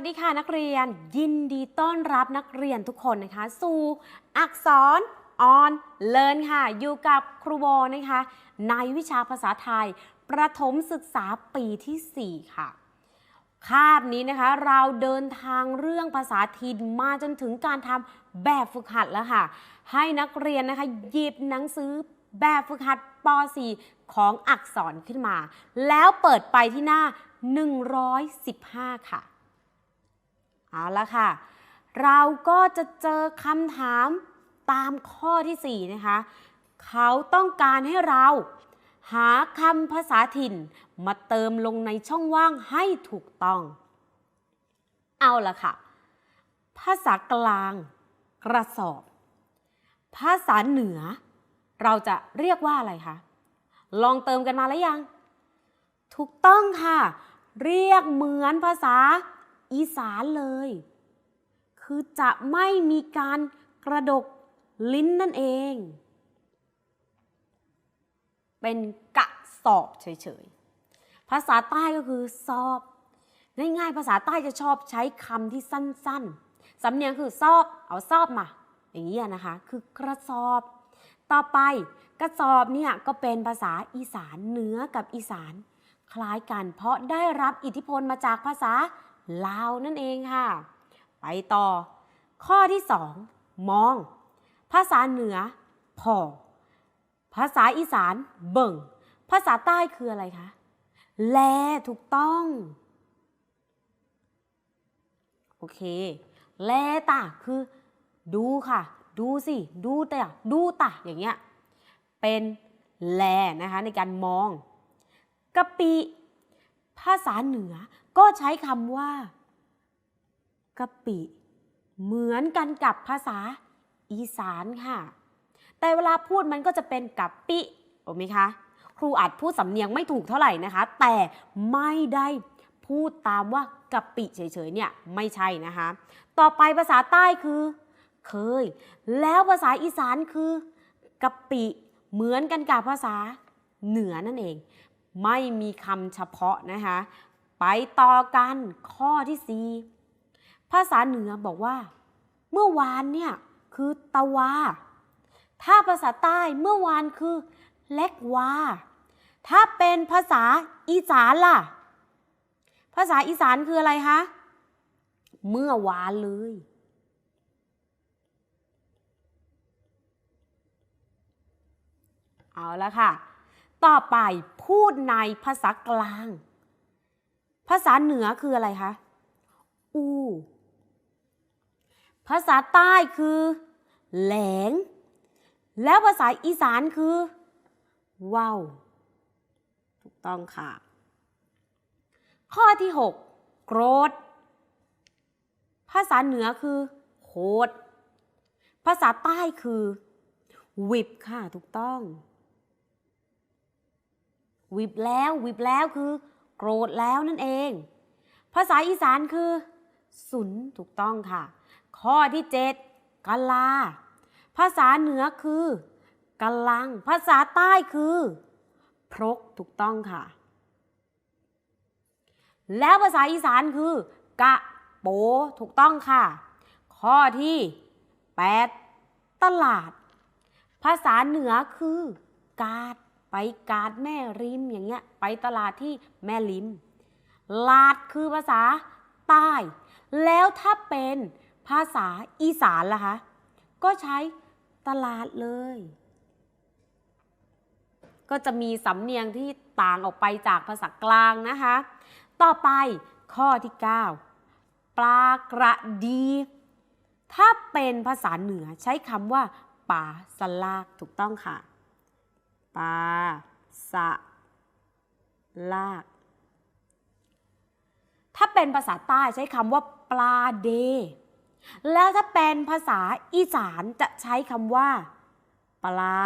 วัสดีค่ะนักเรียน ยินดีต้อนรับนักเรียนทุกคนนะคะ สู่อักษรออนเลินค่ะ อยู่กับครูโบนะคะ ในวิชาภาษาไทย ประถมศึกษาปีที่ 4 ค่ะ คาบนี้นะคะเราเดินทางเรื่องภาษาถิ่นมาจนถึงการทำแบบฝึกหัดแล้วค่ะ ให้นักเรียนนะคะหยิบหนังสือแบบฝึกหัดป .4 ของอักษรขึ้นมา แล้วเปิดไปที่หน้า 115 ค่ะ เอาละค่ะ เราก็จะเจอคำถามตามข้อที่ 4 นะคะ เขาต้องการให้เราหาคำภาษาถิ่นมาเติมลงในช่องว่างให้ถูกต้อง เอาละค่ะ ภาษากลาง กระสอบ ภาษาเหนือ เราจะเรียกว่าอะไรคะ ลองเติมกันมาแล้วยัง ถูกต้องค่ะ เรียกเหมือนภาษา อีสานเลย คือจะไม่มีการกระดกลิ้นนั่นเอง เป็นกระสอบเฉยๆ ภาษาใต้ก็คือสอบ ง่ายๆ ภาษาใต้จะชอบใช้คำที่สั้นๆ สำเนียงคือซอบ เอาซอบมา อย่างนี้นะคะ คือกระสอบ ต่อไปกระสอบเนี่ยก็เป็นภาษาอีสานเหนือกับอีสาน คล้ายกันเพราะได้รับอิทธิพลมาจากภาษา ลาวนั่นเองค่ะ ไปต่อ ข้อที่สองมอง ภาษาเหนือพอภาษาอีสานเบิ่ง ภาษาใต้คืออะไรคะ แลถูกต้อง โอเค แลตาคือดูค่ะ ดูสิ ดูแต่ดูตาอย่างเงี้ย เป็นแลนะคะในการมองกะปิ ภาษาเหนือ ก็ใช้คำว่ากะปิ เหมือนกันกับภาษาอีสานค่ะ แต่เวลาพูดมันก็จะเป็นกะปิถูกไหมคะ ครูอาจพูดสำเนียงไม่ถูกเท่าไหร่นะคะ แต่ไม่ได้พูดตามว่ากะปิเฉยๆเนี่ยไม่ใช่นะคะ ต่อไปภาษาใต้คือ เคย แล้วภาษาอีสานคือกะปิ เหมือนกันกับภาษาเหนือนั่นเอง ไม่มีคำเฉพาะนะคะ ไปต่อกันข้อที่4ภาษาเหนือบอกว่า เมื่อวานเนี่ยคือตะวา ถ้าภาษาใต้เมื่อวานคือ เล็กวา ถ้าเป็นภาษาอีสานล่ะ ภาษาอีสานคืออะไรคะ เมื่อวานเลย เอาละค่ะ ต่อไปพูดในภาษากลาง ภาษาเหนือคืออะไรคะ อู ภาษาใต้คือ แหลง แล้วภาษาอีสานคือ ว้าว ถูกต้องค่ะ ข้อที่ 6 โกรธ ภาษาเหนือคือโคตรภาษาใต้คือวิบค่ะ ถูกต้อง วิบแล้ววิบแล้วคือ โกรธแล้วนั่นเอง ภาษาอีสานคือ สุนถูกต้องค่ะ ข้อที่ 7กะลา ภาษาเหนือคือกะลัง ภาษาใต้คือ พรกถูกต้องค่ะ แล้วภาษาอีสานคือกะโปถูกต้องค่ะ ข้อที่ 8 ตลาด ภาษาเหนือคือกาด ไปกาดแม่ริมอย่างเงี้ย ไปตลาดที่แม่ริม ลาดคือภาษาใต้ แล้วถ้าเป็นภาษาอีสานล่ะคะ ก็ใช้ตลาดเลย ก็จะมีสำเนียงที่ต่างออกไปจากภาษากลางนะคะ ต่อไปข้อที่ 9 ปลากระดี ถ้าเป็นภาษาเหนือใช้คำว่าปลาสลากถูกต้องค่ะ ปลาสะ ลาก ถ้าเป็นภาษาใต้ใช้คำว่า ปลาเด แล้วถ้าเป็นภาษาอีสานจะใช้คำว่า ปลา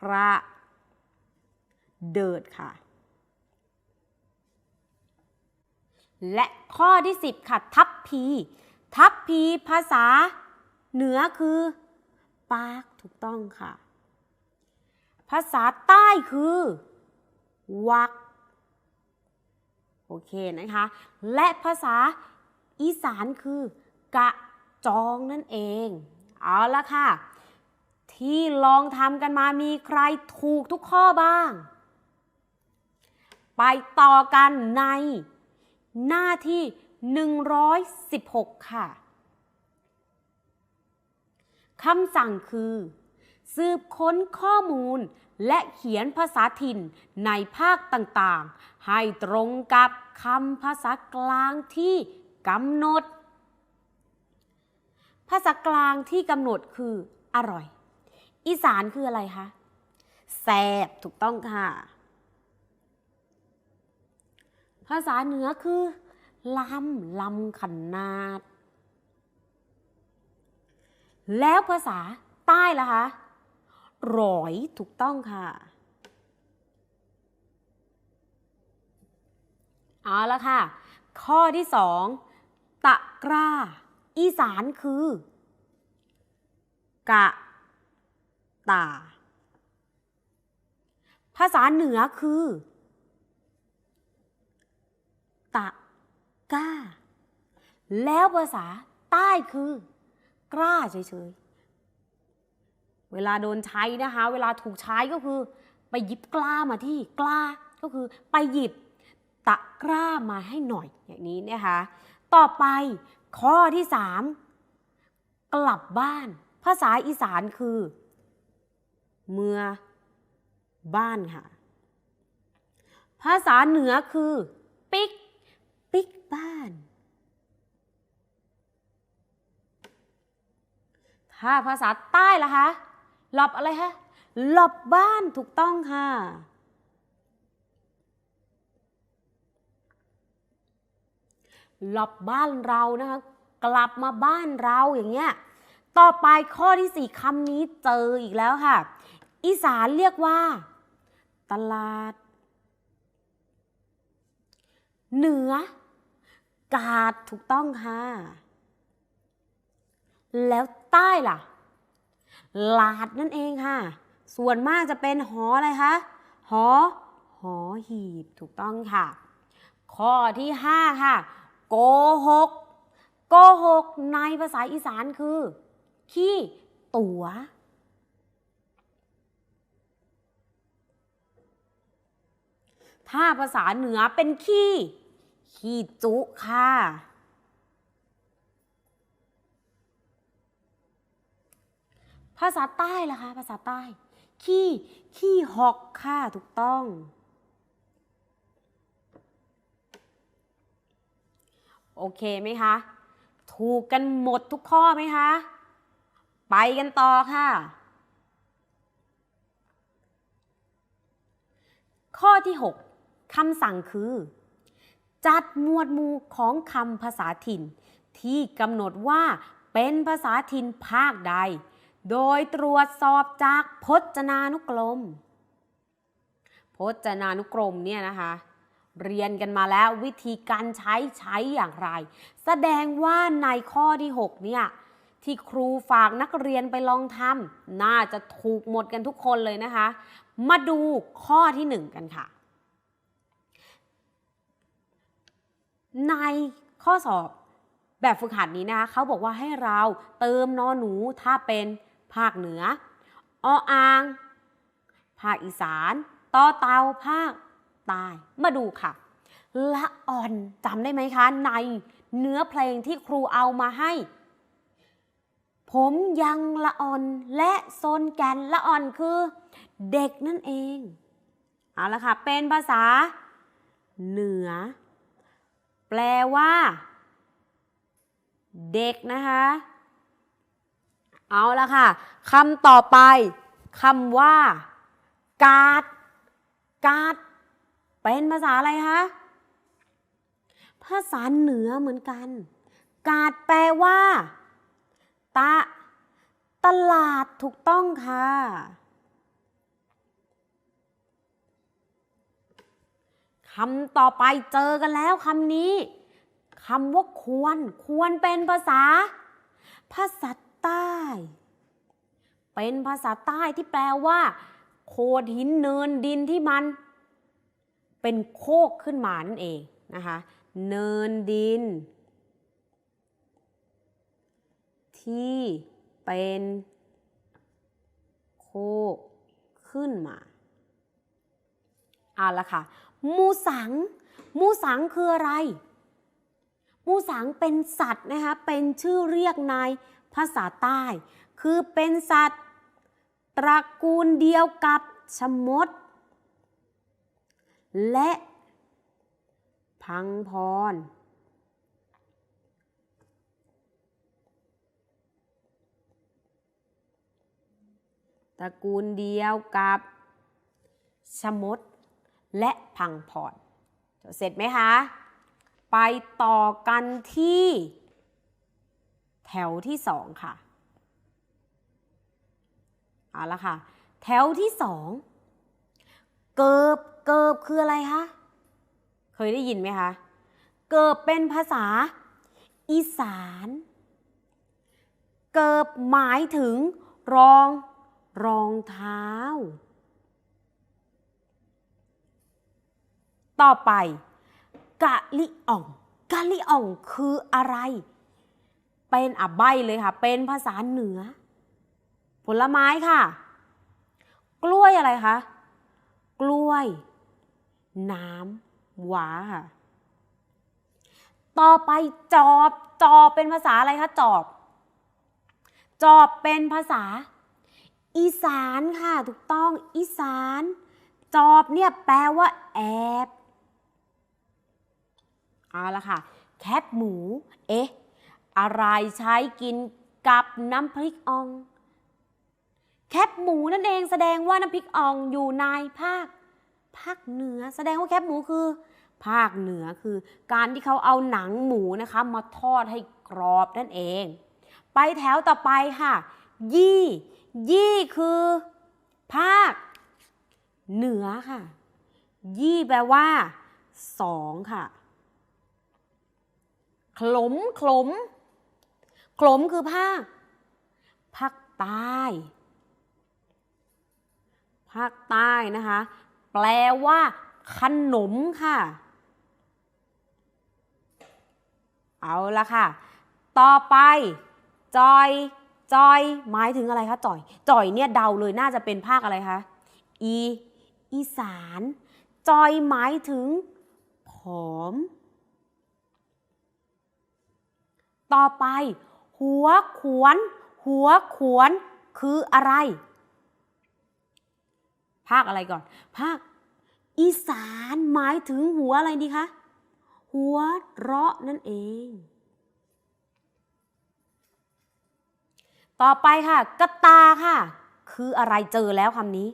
กระเดิดค่ะ และข้อที่ 10 ค่ะ ทัพพี ทัพพีภาษาเหนือคือ ปากถูกต้องค่ะ ภาษาใต้คือวักโอเคนะคะ และภาษาอีสานคือกะจองนั่นเอง เอาละค่ะ ที่ลองทำกันมามีใครถูกทุกข้อบ้าง ไปต่อกันในหน้าที่ 116 ค่ะคำสั่งคือ สืบค้นข้อมูล และเขียนภาษาถิ่นในภาคต่างๆ ให้ตรงกับคำภาษากลางที่กำหนด ภาษากลางที่กำหนดคืออร่อย อีสานคืออะไรคะแซบถูกต้องค่ะ ภาษาเหนือคือลำลำขนาด แล้วภาษาใต้ล่ะคะ ร้อยถูกต้องค่ะ เอาละค่ะ ข้อที่สองตะกร้า อีสานคือ กะ ตา ภาษาเหนือคือ ตะกร้า แล้วภาษาใต้คือ กล้าเฉยๆ เวลาโดนใช้นะคะ เวลาถูกใช้ก็คือ ไปหยิบกล้ามาที่กล้าก็คือไปหยิบตะกร้ามาให้หน่อยอย่างนี้นะคะ ต่อไปข้อที่สามกลับบ้าน ภาษาอีสานคือ เมื่อบ้านค่ะ ภาษาเหนือคือ ปิกปิกบ้าน ถ้าภาษาใต้ล่ะคะ หลบอะไรคะหลบบ้านถูกต้องค่ะ หลบบ้านเรานะคะ กลับมาบ้านเราอย่างเงี้ย ต่อไปข้อที่สี่คำนี้เจออีกแล้วค่ะ อีสานเรียกว่า ตลาด เหนือ กาดถูกต้องค่ะ แล้วใต้ล่ะ ลาดนั่นเองค่ะ ส่วนมากจะเป็นหออะไรคะหอหอหีบถูกต้องค่ะ ข้อที่ 5 ค่ะ โกหก โกหกในภาษาอีสานคือ ขี้ตัวถ้าภาษาเหนือเป็นขี้ ขี้จุค่ะ ภาษาใต้ล่ะคะ ภาษาใต้ ขี้ขี้หอกค่ะถูกต้อง โอเคไหมคะ ถูกกันหมดทุกข้อไหมคะ ไปกันต่อค่ะ ข้อที่ 6คำสั่งคือ จัดหมวดหมู่ของคำภาษาถิ่น ที่กำหนดว่าเป็นภาษาถิ่นภาคใด โดยตรวจสอบจากพจนานุกรม พจนานุกรมเนี่ยนะคะ เรียนกันมาแล้ววิธีการใช้ใช้อย่างไร แสดงว่าในข้อที่ 6 เนี่ย ที่ครูฝากนักเรียนไปลองทำน่าจะถูกหมดกันทุกคนเลยนะคะ มาดูข้อที่ 1 กันค่ะ ในข้อสอบแบบฝึกหัดนี้นะคะเขาบอกว่าให้เราเติมนอหนูถ้าเป็น ภาคเหนือ ออ่าง ภาคอีสานต่อเตาภาคใต้มาดูค่ะ ละอ่อนจำได้ไหมคะ ในเนื้อเพลงที่ครูเอามาให้ ผมยังละอ่อนและโซนแกนละอ่อนคือ เด็กนั่นเอง เอาละค่ะ เป็นภาษา เหนือ แปลว่า เด็กนะคะ เอาละค่ะคำต่อไปคำว่า กาดกาดเป็นภาษาอะไรคะภาษาเหนือเหมือนกัน กาดแปลว่า ตะ ตลาดถูกต้องค่ะ คำต่อไปเจอกันแล้วคำนี้ คำว่าควร ควรเป็นภาษา ภาษา ใต้ เป็นภาษาใต้ที่แปลว่าโคดหินเนินดินที่มัน เป็นโคกขึ้นมานั่นเองนะคะ เนินดิน ที่เป็นโคกขึ้นมาเอาละค่ะ มูสัง มูสังคืออะไร มูสังเป็นสัตว์นะคะ เป็นชื่อเรียกใน ภาษาใต้ คือเป็นสัตว์ ตระกูลเดียวกับชะมด และพังพร ตระกูลเดียวกับชะมด และพังพร เสร็จไหมคะ ไปต่อกันที่ แถวที่สองค่ะเอาละค่ะ แถวที่สองเกิบเกิบคืออะไรคะเคยได้ยินไหมคะเกิบเป็นภาษา อีสาน เกิบหมายถึง รองรองเท้า ต่อไป กะลิอ่อง กะลิอ่องคืออะไร เป็นอะใบเลยค่ะ เป็นภาษาเหนือ ผลไม้ค่ะ กล้วยอะไรคะ กล้วย น้ำหวาค่ะ ต่อไปจอบ จอบเป็นภาษาอะไรคะ จอบ จอบเป็นภาษา อีสานค่ะ ถูกต้อง อีสาน จอบเนี่ยแปลว่า แอบเอาละค่ะ แคบหมู เอ๊ะ อะไรใช้กินกับน้ำพริกอ่อง แคบหมูนั่นเองแสดงว่าน้ำพริกอ่องอยู่ในภาค ภาคเหนือ แสดงว่าแคบหมูคือ ภาคเหนือคือ การที่เขาเอาหนังหมูนะคะ มาทอดให้กรอบนั่นเอง ไปแถวต่อไปค่ะ ยี่ ยี่คือ ภาค เหนือค่ะ ยี่แปลว่าสองค่ะขลมขลม ขลมคือภาคภาคใต้ภาคใต้นะคะ แปลว่า ขนมค่ะ เอาละค่ะ ต่อไป จอย จอย หมายถึงอะไรคะจอย จอยเนี่ยเดาเลยน่าจะเป็นภาคอะไรคะอีอีสาน จอยหมายถึง ผอม ต่อไป หัวขวน หัวขวนคืออะไร ภาคอะไรก่อน ภาค อีสานหมายถึงหัวอะไรดีคะ หัวเราะนั่นเอง ต่อไปค่ะ กระตาค่ะ คืออะไรเจอแล้วคำนี้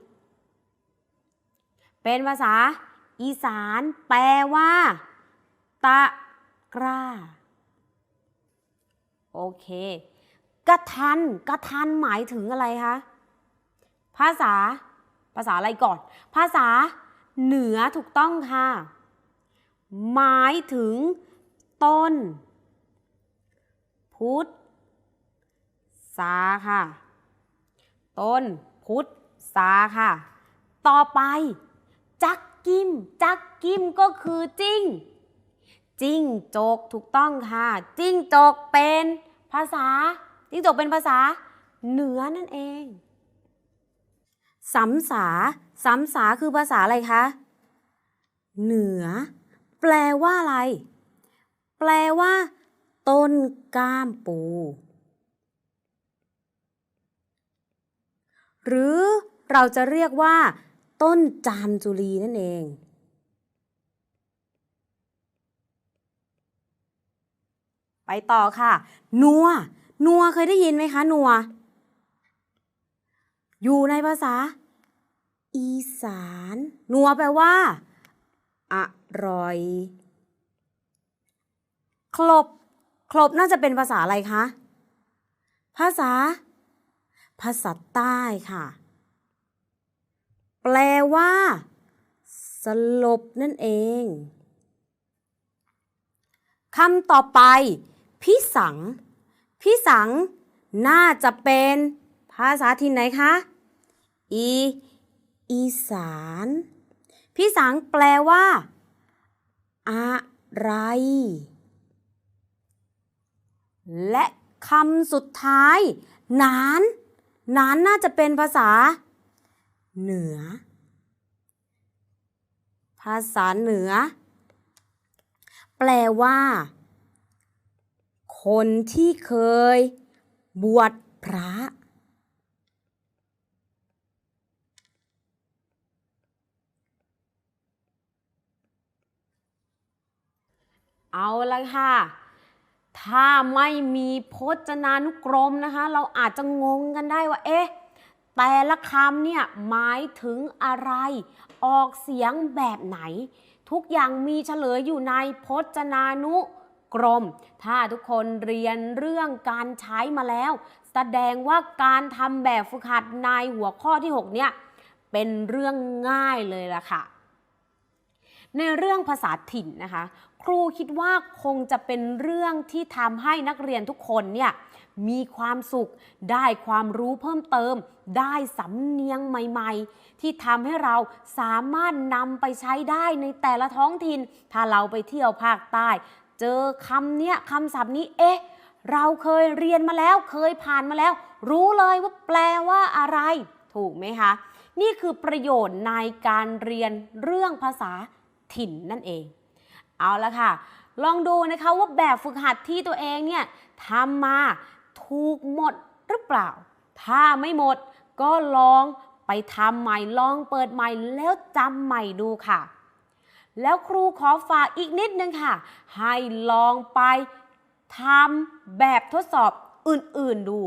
เป็นภาษา อีสานแปลว่า ตะกร้า โอเค กระทัน กระทันหมายถึงอะไรคะ ภาษา ภาษาอะไรก่อน ภาษาเหนือถูกต้องค่ะ หมายถึง ต้น พุทธสาค่ะ ต้น พุทธสาค่ะ ต่อไป จักกิม จักกิมก็คือจิ้งจิ้งจกถูกต้องค่ะ จิ้งจกเป็น ภาษาจิ้งจกเป็นภาษาเหนือนั่นเองสำสาสำสาคือภาษาอะไรคะ เหนือ แปลว่าอะไร แปลว่า ต้นก้ามปู หรือเราจะเรียกว่า ต้นจามจุลีนั่นเอง ไปต่อค่ะ นัว นัวเคยได้ยินไหมคะนัว อยู่ในภาษา อีสาน นัวแปลว่า อร่อยครบครบน่าจะเป็นภาษาอะไรคะ ภาษา ภาษาใต้ค่ะ แปลว่า สลบนั่นเองคำต่อไป พิสัง พิสัง น่าจะเป็นภาษาถิ่นไหนคะ อี อีสาน พิสังแปลว่า อะไร และคำสุดท้าย นาน นานน่าจะเป็นภาษา เหนือ ภาษาเหนือ แปลว่า คนที่เคยบวชพระ เอาละค่ะ ถ้าไม่มีพจนานุกรมนะคะ เราอาจจะงงกันได้ว่า เอ๊ะ แต่ละคำเนี่ยหมายถึงอะไร ออกเสียงแบบไหน ทุกอย่างมีเฉลยอยู่ในพจนานุ กรม ถ้าทุกคนเรียนเรื่องการใช้มาแล้ว แสดงว่าการทำแบบฝึกหัดในหัวข้อที่ 6 เนี่ยเป็นเรื่องง่ายเลยล่ะค่ะ ในเรื่องภาษาถิ่นนะคะ ครูคิดว่าคงจะเป็นเรื่องที่ทำให้นักเรียนทุกคนเนี่ยมีความสุข ได้ความรู้เพิ่มเติม ได้สำเนียงใหม่ๆ ที่ทำให้เราสามารถนำไปใช้ได้ในแต่ละท้องถิ่น ถ้าเราไปเที่ยวภาคใต้ เจอคำเนี้ยคำศัพท์นี้ เอ๊ะ เราเคยเรียนมาแล้ว เคยผ่านมาแล้ว รู้เลยว่าแปลว่าอะไร ถูกไหมคะ นี่คือประโยชน์ในการเรียนเรื่องภาษาถิ่นนั่นเอง เอาละค่ะ ลองดูนะคะว่าแบบฝึกหัดที่ตัวเองเนี่ยทำมาถูกหมดหรือเปล่า ถ้าไม่หมดก็ลองไปทำใหม่ ลองเปิดใหม่แล้วจำใหม่ดูค่ะ แล้วครูขอฝากอีกนิดนึงค่ะ ให้ลองไปทำแบบทดสอบอื่นๆดู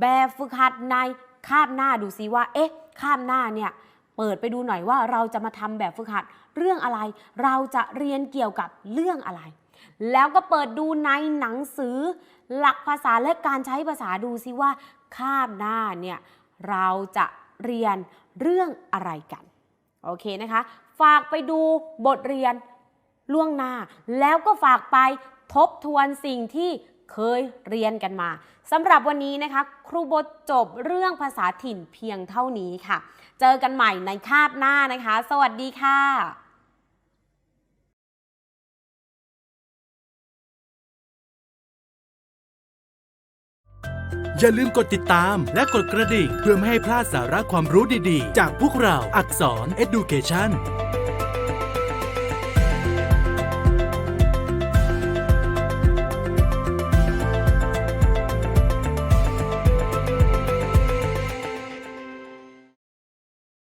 แบบฝึกหัดในคาบหน้าดูซิว่า เอ๊ะคาบหน้าเนี่ยเปิดไปดูหน่อยว่าเราจะมาทำแบบฝึกหัดเรื่องอะไร เราจะเรียนเกี่ยวกับเรื่องอะไร แล้วก็เปิดดูในหนังสือ หลักภาษาและการใช้ภาษาดูซิว่าคาบหน้าเนี่ยเราจะเรียนเรื่องอะไรกัน โอเคนะคะ ฝากไปดูบทเรียนล่วงหน้า แล้วก็ฝากไปทบทวนสิ่งที่เคยเรียนกันมาสำหรับวันนี้นะคะ ครูบทจบเรื่องภาษาถิ่นเพียงเท่านี้ค่ะ เจอกันใหม่ในคาบหน้านะคะ สวัสดีค่ะอย่าลืมกดติดตามและกดกระดิ่งเพื่อไม่ให้พลาดสาระความรู้ดีๆ จากพวกเราอักษร Education